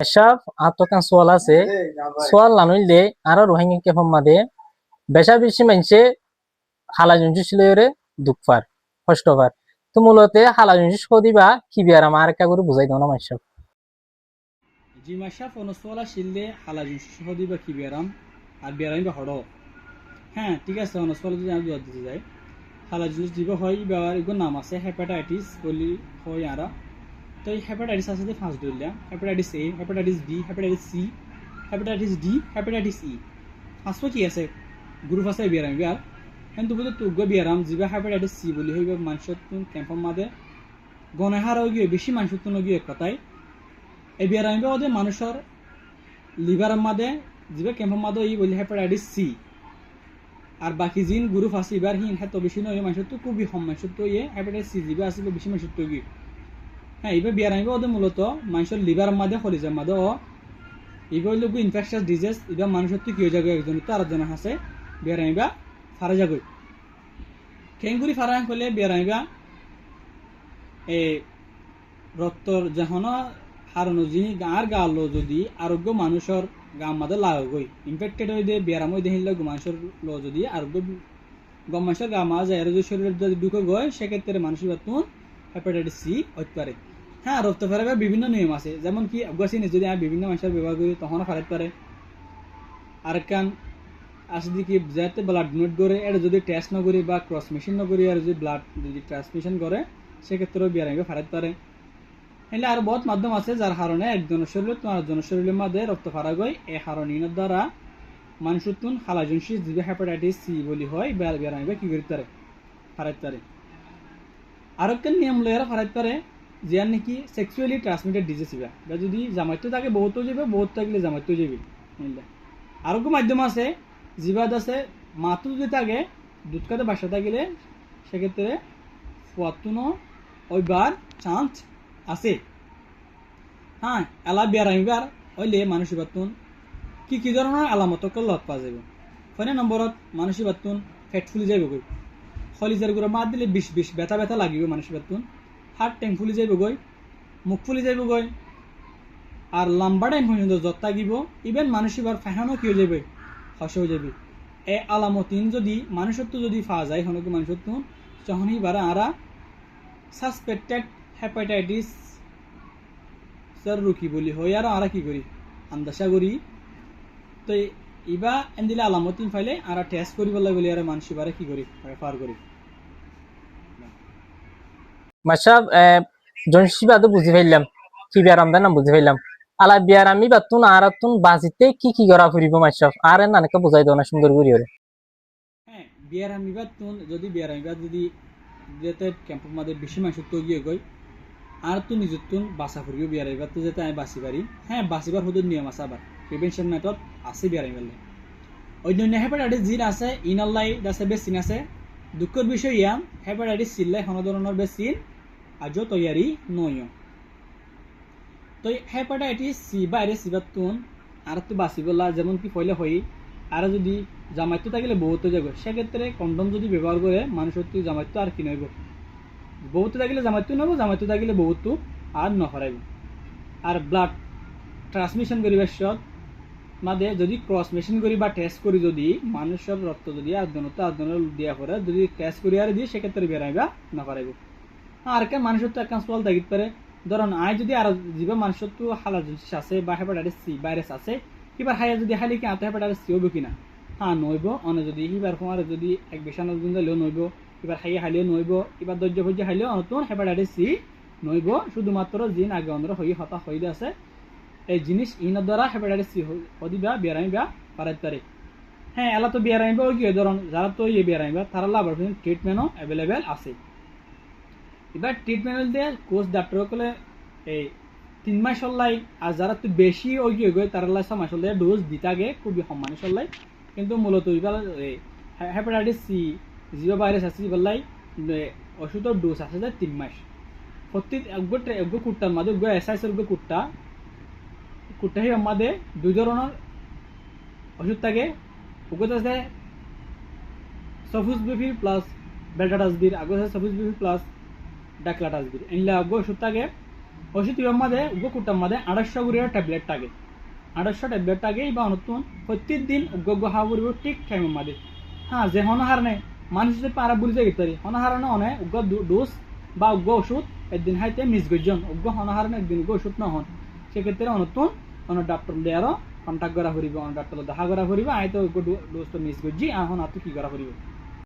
সব আত্মকান সোয়াল আছে। সোয়াল লানুইলে আরও রোহিঙ্গা কে মাদে বেশা বেশি মানুষে হালা জুঞ্জু ছিল রে দুঃখবার কষ্টবার। তো মূলতে হালা জুঞ্জু সদিবা কি বিয়ার আমার একা করে বুঝাই দাও না মানুষ জিমাশা ফনসওয়ালা শিলদে হালা জিনিস সহ দিবা কি বেরাম আর বেরাম বা হড়। হ্যাঁ ঠিক আছে ফনসওয়ালা যদি আমি দুয়ার দিতে যাই। হালা জিনিস দিব হয় এবার এগুলো নাম আছে হেপাটাইটিস বলি হয় আর। তো এই হেপাটাইটিস আছে যে ফার্স্ট ধরলাম hepatitis A hepatitis B hepatitis C hepatitis D hepatitis E first কি আছে? গ্রুপ আছে বেরাম বিয়ার হেন দুপুরে তুগ্গ বেরাম যিবা হেপাটাইটিস সি বলি হইব মানুষের ক্যাম্পর মাদে। গণহার গিয়ে বেশি মানুষের তুন গিয়ে কথায় এই বেরামি ওদের মানুষের লিভার মাদে, যিবা কেম্পর মাদে ই বলি হেপাটাইটিস সি আর বাকি জিন গ্রুপ আছে এবার হিন হেত বেশি নয় মানুষের তো খুবই কম মানুষের তো ইয়ে হেপাটাইটিস সি যিবা আছে বেশি মানুষের তো গিয়ে হ্যাঁ এবার বেরামি ওদের মূলত। মানুষের লিভার মাদে হলিজার মাদে ও এবার হইল ইনফেকশাস ডিজিজ এবার মানুষের তো কি হয়ে যাবে একজন তো আরেকজন আছে। বেরামিবা ফারা যাবে খেঙ্গুরি ফারা হলে বেরামিবা এই রক্তর যখন হারানো যিনি গাঁর গালো যদি আরোগ্য মানুষের গাঁ মাদে লাগই ইনফেক্টেড হয়ে দিয়ে বেরাম হয়ে দেখিলে মানুষের লো যদি আরোগ্য গম মানুষের গা মাছ যায় যদি শরীরের যদি ঢুকে গয় সেক্ষেত্রে মানুষের বাতুন হেপাটাইটিস সি হতে পারে হ্যাঁ রক্ত ফেরাবার বিভিন্ন নিয়ম আছে। যেমন কি অগাসিনে যদি আমি বিভিন্ন মানুষের ব্যবহার করি তখনও ফেরাতে পারে আরেকখান আছে কি যাতে ব্লাড ডোনেট করে এটা যদি টেস্ট নকরি বা ক্রস মেশিন নকরি আর যদি ব্লাড যদি ট্রান্সমিশন করে সেক্ষেত্রেও বিয়ারাঙ্গে ফেরাতে পারে এলে আর বহুত মাধ্যম আছে যার কারণে একজনের শরীর তোমার একজনের শরীরের মধ্যে রক্ত ফারা গই এই হারণীনের দ্বারা মানুষের তুন হালাজনসি যিবি হেপাটাইটিস সি বলি হয় বেয়ার বেয়ার আইবে কি করতে পারে ফারাইতে পারে আর একটা নিয়ম লয়েরা ফারাইতে পারে যে আর নাকি সেক্সুয়ালি ট্রান্সমিটেড ডিজিজ ইবা বা যদি জামাইতো থাকে বহুতো যাবে বহুত থাকলে জামাইতো যাবে বুঝলে আরোগ্য মাধ্যম আছে, জিবাদ আছে, মাতো যদি থাকে দুধ খাতে বাসা থাকিলে, সেক্ষেত্রে ফুয়াতুনো ওইবার চান্স আছে। হ্যাঁ এলা বেড়াইবার হইলে মানুষ বাতুন কি কি ধরনের আলামতকে লগ পাওয়া যাবে? ফোনে নম্বরত মানুষ বাতুন ফেট ফুলি গই হলিজার গুঁড়া মাত দিলে বিষ বিষ, ব্যথা ব্যথা লাগিব মানুষ বাতুন হাত টেং ফুলি যাইব মুখ ফুলি যাইব গই, আর লম্বা টাইম পর্যন্ত জ্বর থাকিব ইভেন মানুষ এবার ফেহানো কি হয়ে যাবে হস হয়ে যাবে এ আলামতিন যদি মানুষের তো যদি পাওয়া যায়, হনকে মানুষের তো তখন এবার আরা সাসপেক্টেড হেপাটাইটিস স্যার রুকি বলি হয়। আর আরা কি করি? আন্দাসা করি। তো ইবা এন্দিলে আলামতিন ফাইলে আর টেস্ট করি বলে বলি আর মানুষ এবারে কি করি? রেফার করি। মাসাব জনসি বাদে বুঝি ফেললাম। কি বিয়ার আমদার নাম বুঝি ফেললাম। আলা বিয়ার আমি বাতুন আর তুন বাজিতে কি কি করা ফুরিব মাসাব আর নানাকে বুঝাই দাও না সুন্দর করি ওরে। হ্যাঁ বিয়ার আমিবার তুন যদি বিয়ার আমিবার যদি যেতে ক্যাম্পের মধ্যে বেশি মানুষ তো গিয়ে গই আর তো নিজের তুন বাসা ফুরিব বিয়ার আইবার তো যাতে আমি বাঁচি পারি। হ্যাঁ বাঁচিবার হতো নিয়ম আছে আবার। প্রিভেনশন মেথড আছে বিয়ার আইবারলে অন্যান্য হেপাটাইটিস জিন আছে, ইনাল্লাই আছে বেসিন আছে। দুঃখের বিষয় ইয়াম হেপাটাইটিস চিল্লাই কোনো ধরনের বেসিন আজও তৈয়ারি নয় তো হেপাটাইটিস সি বাইরে সিবার তুন আর তো যেমন কি পয়লে হই আর যদি জামাইতো থাকিলে বহুত যাব। সেক্ষেত্রে কন্ডম যদি ব্যবহার করে মানুষের তো জামাইতো আর কি নইব বহুত থাকিলে জামাইতো নব জামাইতো থাকিলে বহুতো আর নকরাইব আর ব্লাড ট্রান্সমিশন করিবার সত মাদে যদি ক্রস মেশিন করি বা টেস্ট করি যদি, মানুষের রক্ত যদি আর্জনত আর্জনের দিয়া করে যদি টেস্ট করি আর দিয়ে সেক্ষেত্রে বেড়াইবা নকরাইব আর কে মানুষের তো একটা সোয়াল থাকিত পারে। ধরুন আয় যদি আর যিবা মানুষের তো হালা জিনিস আছে বা হেপাটাইটিস সি ভাইরাস আছে, এবার হাইয়া যদি হাইলে কি আতে হেপাটাইটিস সি হইব কিনা হ্যাঁ নইব। অনে যদি এবার সময় যদি এক বেশানো দিন যাইলেও নইব, এবার হাইয়া হাইলেও নইব, এবার দৈর্য ভর্য হাইলেও নতুন হেপাটাইটিস সি নইব। শুধুমাত্র জিন আগে অন্ধ্র হই হতা হইলে আছে। এই জিনিস ইনের দ্বারা হেপাটাইটিস সি হদিবা বেড়াইবা পারাইতে পারে হ্যাঁ এলা তো বেড়াইবা ওই কি ধরুন, যারা তো ইয়ে বেড়াইবা তারা লাভ ট্রিটমেন্টও অ্যাভেলেবেল আছে। এবার ট্রিটমেন্ট বলতে কোচ ডাক্তার কলে এই তিন মাস চল্লাই আর যারা তো বেশি ওই কি গই তারা লাই ছমাস চল্লাই ডোজ দিতাগে খুবই সম্মানে চল্লাই কিন্তু মূলত এবার হেপাটাইটিস সি জিও ভাইরাস আছে বললাই ওষুধের ডোজ আছে যে তিন মাস। প্রতি একগো একগো কুট্টার মাঝে একগো এসআইসের একগো কুট্টা দুই ধরনের ওষুধ থাকে। ওগুলো আছে সফুজ বিফি প্লাস বেলটা ডাসবির আগে আছে সফুজ বিফি প্লাস ডাকলা ডাসবির এনলে ওষুধ ইবার মাঝে উগ্র কুটার মাঝে আড়াইশো গুড়ির ট্যাবলেট থাকে। আড়াইশো ট্যাবলেট থাকে বা নতুন প্রত্যেক দিন উগ্র উগ্র হাওয়া করিব ঠিক টাইমের মাঝে হ্যাঁ যে হন হারনে মানুষ যদি পারা বুঝে হন হারানে অনেক উগ্র ডোজ বা উগ্র ওষুধ একদিন হাইতে মিস গজন উগ্র হন হারনে একদিন উগ্র ওষুধ নহন। সেক্ষেত্রে অনতুন অন ডাক্তার দেয়ারও কন্টাক্ট করা ফুরিব অন্য ডাক্তার দেখা করা ফুরিব আই তো ডোজ তো মিস করছি এখন আর কি করা ফুরিব